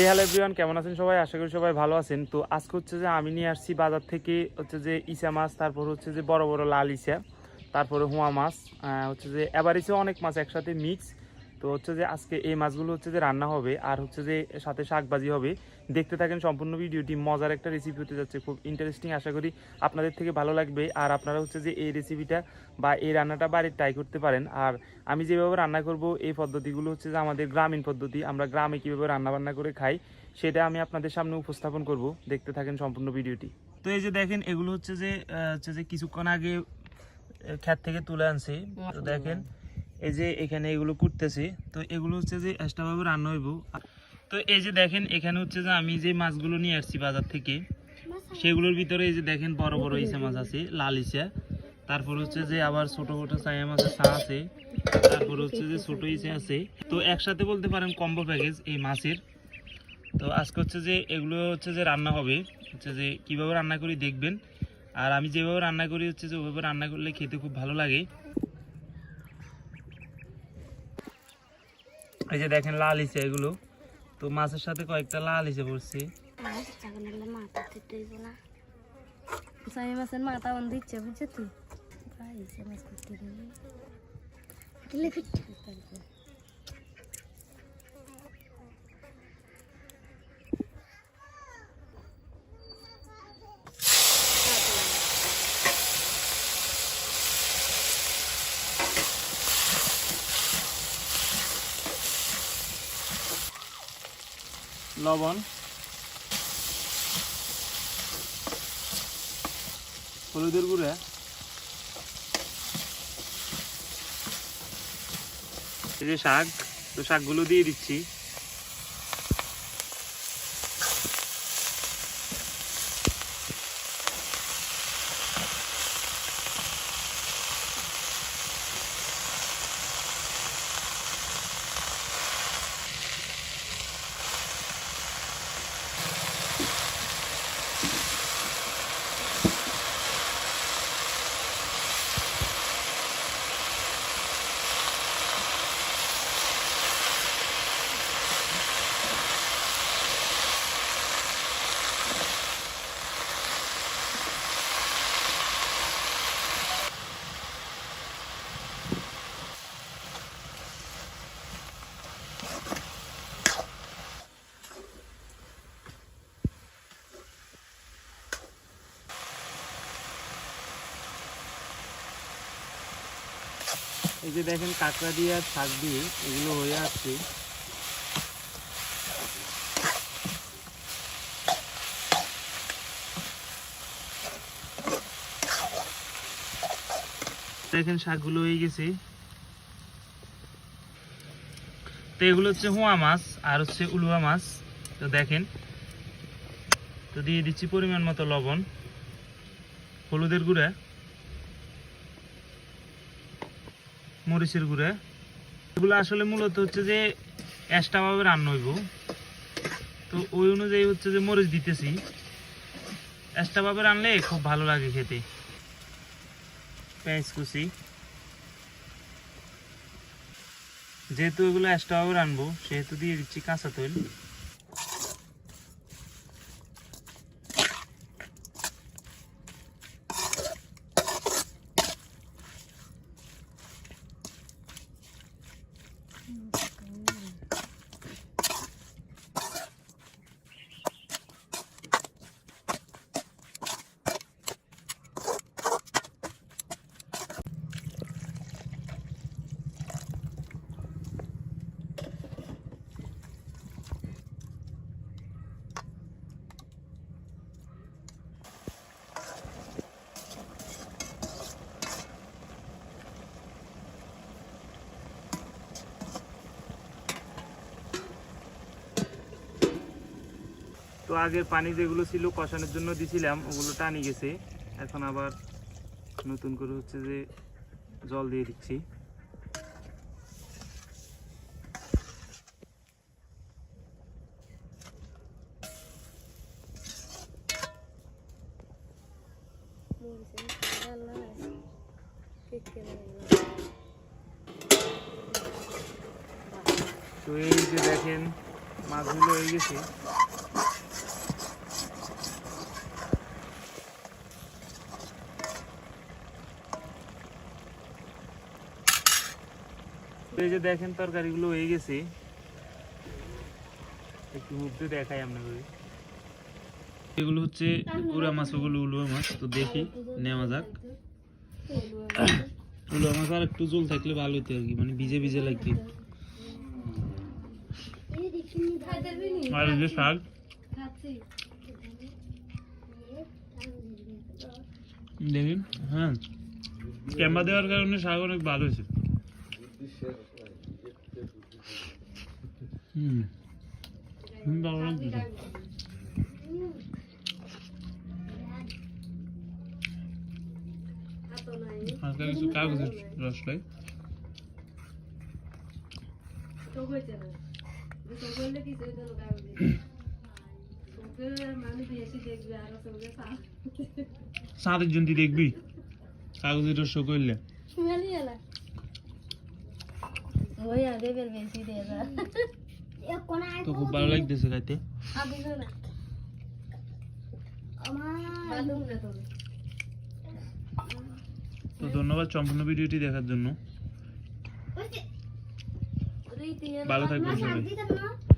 হে hello everyone কেমন আছেন সবাই? আশা করি সবাই ভালো আছেন। তো আজকে হচ্ছে যে আমি নিয়ে আসছি বাজার থেকে হচ্ছে যে ইসা মাছ, তারপর হচ্ছে যে বড় বড় লাল ইসা, তারপরে হুয়া মাছ হচ্ছে যে এবার ইসে অনেক মাছ একসাথে মিক্স তো হচ্ছে যে আজকে এই মাছগুলো হচ্ছে যে রান্না হবে আর হচ্ছে যে সাথে শাকবাজি হবে। দেখতে থাকেন সম্পূর্ণ ভিডিওটি মজার একটা রেসিপি হতে যাচ্ছে খুব ইন্টারেস্টিং আশা করি আপনাদের থেকে ভালো লাগবে। আর আপনারা হচ্ছে যে এই রেসিপিটা বা এই রান্নাটা বাড়ির ট্রাই করতে পারেন। আর আমি যেভাবে রান্না করব এই পদ্ধতিগুলো হচ্ছে যে আমাদের গ্রামীণ পদ্ধতি আমরা গ্রামে কীভাবে রান্নাবান্না করে খাই সেটা আমি আপনাদের সামনে উপস্থাপন করব। দেখতে থাকেন সম্পূর্ণ ভিডিওটি। তো এই যে দেখেন এগুলো হচ্ছে যে হচ্ছে যে কিছুক্ষণ আগে খ্যাত থেকে তুলে আনছি। তো দেখেন এই যে এখানে এগুলো কুটতেছি, তো এগুলো হচ্ছে যে এক্সট্রাভাবে রান্না হইব। তো এই যে দেখেন, এখানে হচ্ছে যে আমি যে মাছগুলো নিয়ে আসছি বাজার থেকে, সেগুলোর ভিতরে এই যে দেখেন বড় বড় ইসা মাছ আছে, লাল ইসা। তারপর হচ্ছে যে আবার ছোট ছোট চাইয়া মাছের সা আছে, তারপর হচ্ছে যে ছোটো ইসে আছে। তো একসাথে বলতে পারেন কম্বো প্যাকেজ এই মাছের। তো আজকে হচ্ছে যে এগুলো হচ্ছে যে রান্না হবে, হচ্ছে যে কীভাবে রান্না করি দেখবেন। আর আমি যেভাবে রান্না করি হচ্ছে যে ওইভাবে রান্না করলে খেতে খুব ভালো লাগে। এই যে দেখেন লাল ইসে এগুলো। তো মাছের সাথে কয়েকটা লাল ইসে পড়ছে সাই মাথা বন্ধ দিচ্ছে বুঝছ তুই লবণ। হলুদের গুঁড়া। এই যে শাক তো শাকগুলো দিয়ে দিচ্ছি। এই যে দেখেন কাঁকড়া দিয়ে আর শাক দিয়ে এগুলো হয়ে আসছে। দেখেন শাকগুলো হয়ে গেছে। তো এগুলো হচ্ছে হুয়া মাছ আর হচ্ছে উলুয়া মাছ। তো দেখেন, তো দিয়ে দিচ্ছি পরিমাণ মতো লবণ, হলুদের গুঁড়া। মরিচের গুঁড়া। এগুলো আসলে মূলত হচ্ছে যে এক্সট্রাভাবে রান্না হইব। তো ওই অনুযায়ী হচ্ছে যে মরিচ দিতেছি। এক্সট্রাভাবে রানলে খুব ভালো লাগে খেতে। পেঁয়াজ কুচি। যেহেতু এগুলো এক্সট্রাভাবে রানবো, সেহেতু দিয়ে দিচ্ছি কাঁচা তৈল। তো আগের পানি যেগুলো ছিল কষানোর জন্য দিছিলাম, ওগুলো টানি গেছে। এখন আবার নতুন করে হচ্ছে যে জল দিয়ে দিচ্ছি। তো এই যে দেখেন, মাছগুলো হয়ে গেছে। এই যে দেখেন তরকারিগুলো হয়ে গেছে। একটু মধ্যে দেখাই আপনাদের। এগুলো হচ্ছে পুরা মাছ, ওগুলো উলুয়া মাছ, তো দেখি, নেওয়া যাক। উলুয়া মাছ আর একটু জল থাকলে ভালো হতো আর কি মানে ভিজে ভিজে লাগবে আর যে শাক। খাচ্ছি দেখি হ্যাঁ। ক্যামেরা দেওয়ার কারণে শাক অনেক ভালো হয়েছে। হুম ভালো লাগছে হালকা কিছু কাগজের রস খাই সাদের জন্য দেখবি কাগজের রস করলে ওই আগে বের বেশি দিয়ে তো খুব ভালো লাগতেছে খাইতে তো তো ধন্যবাদ সম্পূর্ণ ভিডিওটি দেখার জন্য ভালো থাকবেন সবাই